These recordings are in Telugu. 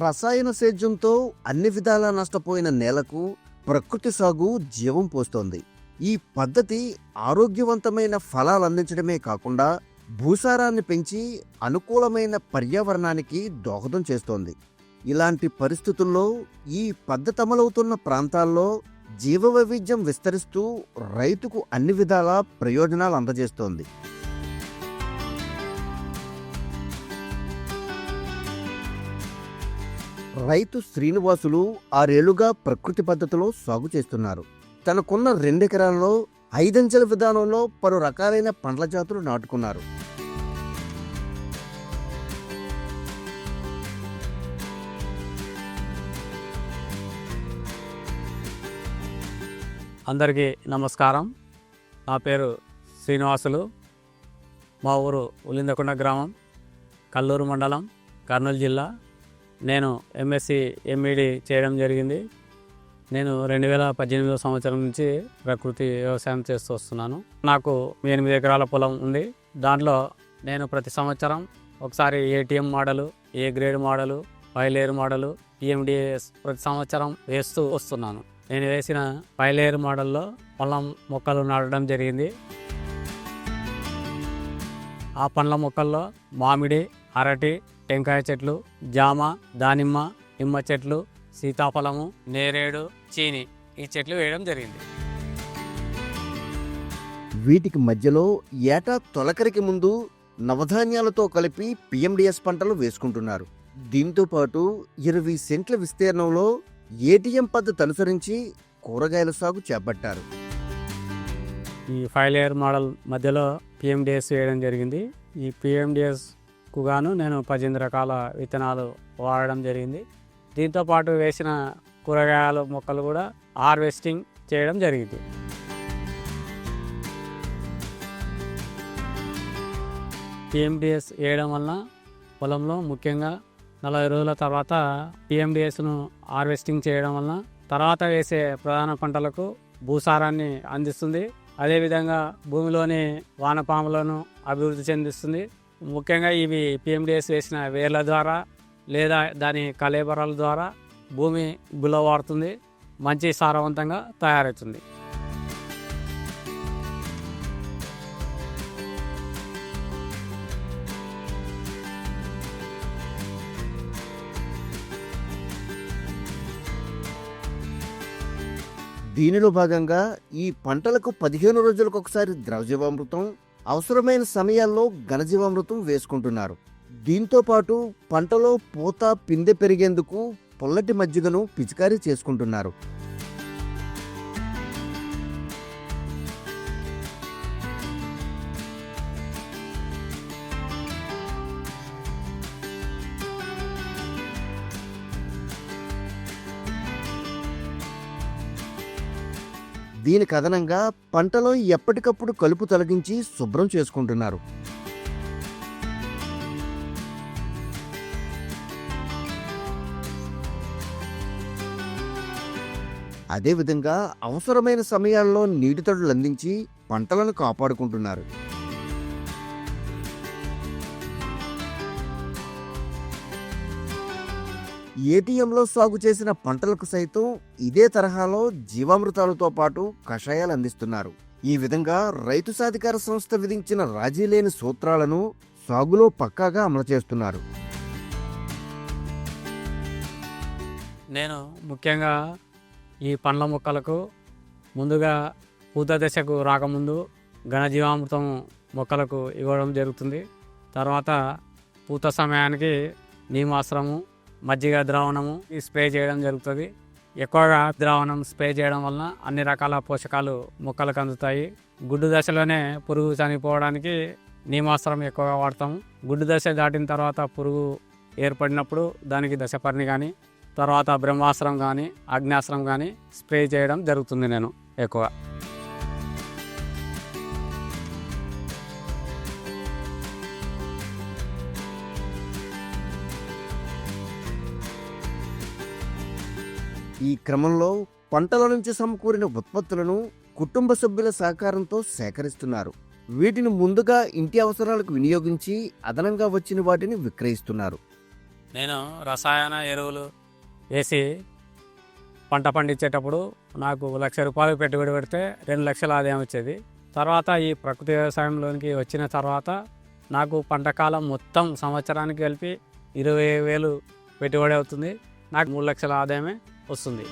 రసాయన సేద్యంతో అన్ని విధాలా నష్టపోయిన నేలకు ప్రకృతి సాగు జీవం పోస్తోంది. ఈ పద్ధతి ఆరోగ్యవంతమైన ఫలాలు అందించడమే కాకుండా భూసారాన్ని పెంచి అనుకూలమైన పర్యావరణానికి దోహదం చేస్తోంది. ఇలాంటి పరిస్థితుల్లో ఈ పద్ధతి అమలవుతున్న ప్రాంతాల్లో జీవ వైవిధ్యం విస్తరిస్తూ రైతుకు అన్ని విధాలా ప్రయోజనాలు అందజేస్తోంది. రైతు శ్రీనివాసులు ఆరేళ్ళుగా ప్రకృతి పద్ధతిలో సాగు చేస్తున్నారు. తనకున్న రెండెకరాలలో ఐదంచెల విధానంలో పలు రకాలైన పండ్ల జాతులు నాటుకున్నారు. అందరికీ నమస్కారం. నా పేరు శ్రీనివాసులు. మా ఊరు ఉలిందకొండ గ్రామం కల్లూరు మండలం కర్నూలు జిల్లా. నేను ఎంఎస్సి ఎంఈడి చేయడం జరిగింది. నేను రెండు వేల పద్దెనిమిదో సంవత్సరం నుంచి ప్రకృతి వ్యవసాయం చేస్తూ వస్తున్నాను. నాకు ఎనిమిది ఎకరాల పొలం ఉంది. దాంట్లో నేను ప్రతి సంవత్సరం ఒకసారి ATM model A grade model పైలేరు model PMDS ప్రతి సంవత్సరం వేస్తూ వస్తున్నాను. నేను వేసిన పైలేరు మోడల్లో పొలం మొక్కలు నాటడం జరిగింది. ఆ పండ్ల మొక్కల్లో మామిడి అరటి టెంకాయ చెట్లు జామ దానిమ్మ నిమ్మ చెట్లు సీతాఫలము నేరేడు చీని ఈ చెట్లు వేయడం జరిగింది. వీటికి మధ్యలో ఏటా తొలకరికి ముందు నవధాన్యాలతో కలిపి పిఎండిఎస్ పంటలు వేసుకుంటున్నారు. దీంతో పాటు ఇరవై సెంట్ల విస్తీర్ణంలో ఏటీఎం పద్ధతి అనుసరించి కూరగాయల సాగు చేపట్టారు. ఈ ఫైవ్ లేయర్ మోడల్ మధ్యలో పిఎండిఎస్ వేయడం జరిగింది. ఈ పిఎండిఎస్కు గాను నేను పద్దెనిమిది రకాల విత్తనాలు వాడడం జరిగింది. దీంతో పాటు వేసిన కూరగాయల మొక్కలు కూడా హార్వెస్టింగ్ చేయడం జరిగింది. పిఎండిఎస్ వేయడం వలన పొలంలో ముఖ్యంగా నలభై రోజుల తర్వాత పిఎండిఎస్ను హార్వెస్టింగ్ చేయడం వలన తర్వాత వేసే ప్రధాన పంటలకు భూసారాన్ని అందిస్తుంది. అదేవిధంగా భూమిలోని వానపాములను అభివృద్ధి చెందిస్తుంది. ముఖ్యంగా ఇవి పిఎండిఎస్ వేసిన వేర్ల ద్వారా లేదా దాని కలేబరాల ద్వారా భూమి గుల్లవారుతుంది మంచి సారవంతంగా తయారవుతుంది. దీనిలో భాగంగా ఈ పంటలకు పదిహేను రోజులకు ఒకసారి ద్రవజీవామృతం అవసరమైన సమయాల్లో ఘనజీవామృతం వేసుకుంటున్నారు. దీంతో పాటు పంటలో పూత పిందె పెరిగేందుకు పొల్లటి మజ్జిగను పిచికారీ చేసుకుంటున్నారు. దీని కథనంగా పంటలో ఎప్పటికప్పుడు కలుపు తొలగించి శుభ్రం చేసుకుంటున్నారు. అదేవిధంగా అవసరమైన సమయాల్లో నీటి తడులు అందించి పంటలను కాపాడుకుంటున్నారు. ఏటీఎంలో సాగు చేసిన పంటలకు సైతం ఇదే తరహాలో జీవామృతాలతో పాటు కషాయాలు అందిస్తున్నారు. ఈ విధంగా రైతు సాధికార సంస్థ విధించిన రాజీ లేని సూత్రాలను సాగులో పక్కాగా అమలు చేస్తున్నారు. నేను ముఖ్యంగా ఈ పండ్ల మొక్కలకు ముందుగా పూత దశకు రాకముందు ఘనజీవామృతం మొక్కలకు ఇవ్వడం జరుగుతుంది. తర్వాత పూత సమయానికి నీమాశ్రము మజ్జిగ ద్రావణము ఈ స్ప్రే చేయడం జరుగుతుంది. ఎక్కువగా ద్రావణం స్ప్రే చేయడం వలన అన్ని రకాల పోషకాలు మొక్కలకు అందుతాయి. గుడ్డు దశలోనే పురుగు చనిపోవడానికి నీమాస్త్రం ఎక్కువగా వాడతాము. గుడ్డు దశ దాటిన తర్వాత పురుగు ఏర్పడినప్పుడు దానికి దశపర్ణి కానీ తర్వాత బ్రహ్మాస్త్రం కానీ అగ్నాస్త్రం కానీ స్ప్రే చేయడం జరుగుతుంది నేను ఎక్కువ ఈ క్రమంలో పంటల నుంచి సమకూరిన ఉత్పత్తులను కుటుంబ సభ్యుల సహకారంతో సేకరిస్తున్నారు. వీటిని ముందుగా ఇంటి అవసరాలకు వినియోగించి అదనంగా వచ్చిన వాటిని విక్రయిస్తున్నారు. నేను రసాయన ఎరువులు వేసి పంట పండించేటప్పుడు నాకు లక్ష రూపాయలు పెట్టుబడి పెడితే రెండు లక్షల ఆదాయం వచ్చేది. తర్వాత ఈ ప్రకృతి వ్యవసాయంలోనికి వచ్చిన తర్వాత నాకు పంట కాలం మొత్తం సంవత్సరానికి కలిపి ఇరవై వేలు పెట్టుబడి అవుతుంది. నాకు మూడు లక్షల ఆదాయమే. వస్తుంది.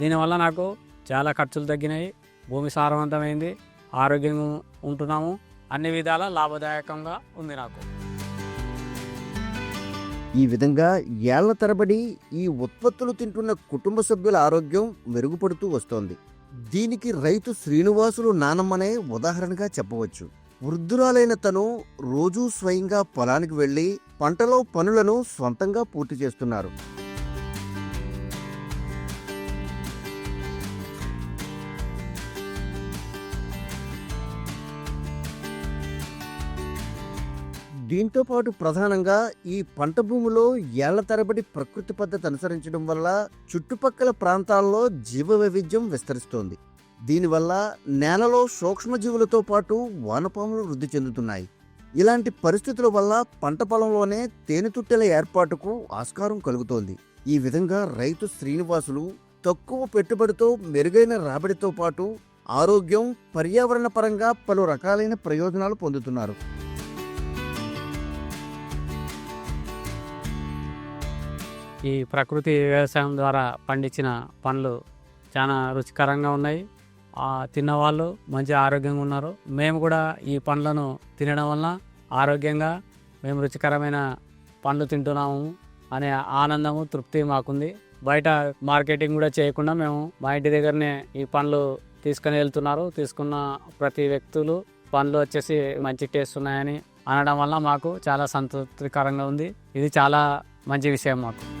దీనివల్ల నాకు చాలా ఖర్చులు తగ్గినాయి. భూమి సారవంతమైంది. ఆరోగ్యంగా ఉంటున్నాము. అన్ని విధాల లాభదాయకంగా ఉంది నాకు. ఈ విధంగా ఏళ్ళ తరబడి ఈ ఉత్పత్తులు తింటున్న కుటుంబ సభ్యుల ఆరోగ్యం మెరుగుపడుతూ వస్తోంది. దీనికి రైతు శ్రీనివాసులు నానమ్మనే ఉదాహరణగా చెప్పవచ్చు. వృద్ధురాలైన తను రోజూ స్వయంగా పొలానికి వెళ్ళి పంటలో పనులను సొంతంగా పూర్తి చేస్తున్నారు. దీంతో పాటు ప్రధానంగా ఈ పంట భూమిలో ఏళ్ళ తరబడి ప్రకృతి పద్ధతి అనుసరించడం వల్ల చుట్టుపక్కల ప్రాంతాల్లో జీవ వైవిధ్యం విస్తరిస్తోంది. దీనివల్ల నేలలో సూక్ష్మజీవులతో పాటు వానపాములు వృద్ధి చెందుతున్నాయి. ఇలాంటి పరిస్థితుల వల్ల పంట పొలంలోనే తేనెతుట్టెల ఏర్పాటుకు ఆస్కారం కలుగుతోంది. ఈ విధంగా రైతు శ్రీనివాసులు తక్కువ పెట్టుబడితో మెరుగైన రాబడితో పాటు ఆరోగ్యం పర్యావరణ పరంగా పలు రకాలైన ప్రయోజనాలు పొందుతున్నారు. ఈ ప్రకృతి వ్యవసాయం ద్వారా పండించిన పండ్లు చాలా రుచికరంగా ఉన్నాయి. తిన్నవాళ్ళు మంచి ఆరోగ్యంగా ఉన్నారు. మేము కూడా ఈ పండ్లను తినడం వలన ఆరోగ్యంగా మేము రుచికరమైన పండ్లు తింటున్నాము అనే ఆనందము తృప్తి మాకుంది. బయట మార్కెటింగ్ కూడా చేయకుండా మేము మా ఇంటి దగ్గరనే ఈ పండ్లు తీసుకొని వెళ్తున్నారు. తీసుకున్న ప్రతి వ్యక్తులు పండ్లు వచ్చేసి మంచి టేస్ట్ ఉన్నాయని అనడం వల్ల మాకు చాలా సంతృప్తికరంగా ఉంది. ఇది చాలా మంచి విషయం మాకు.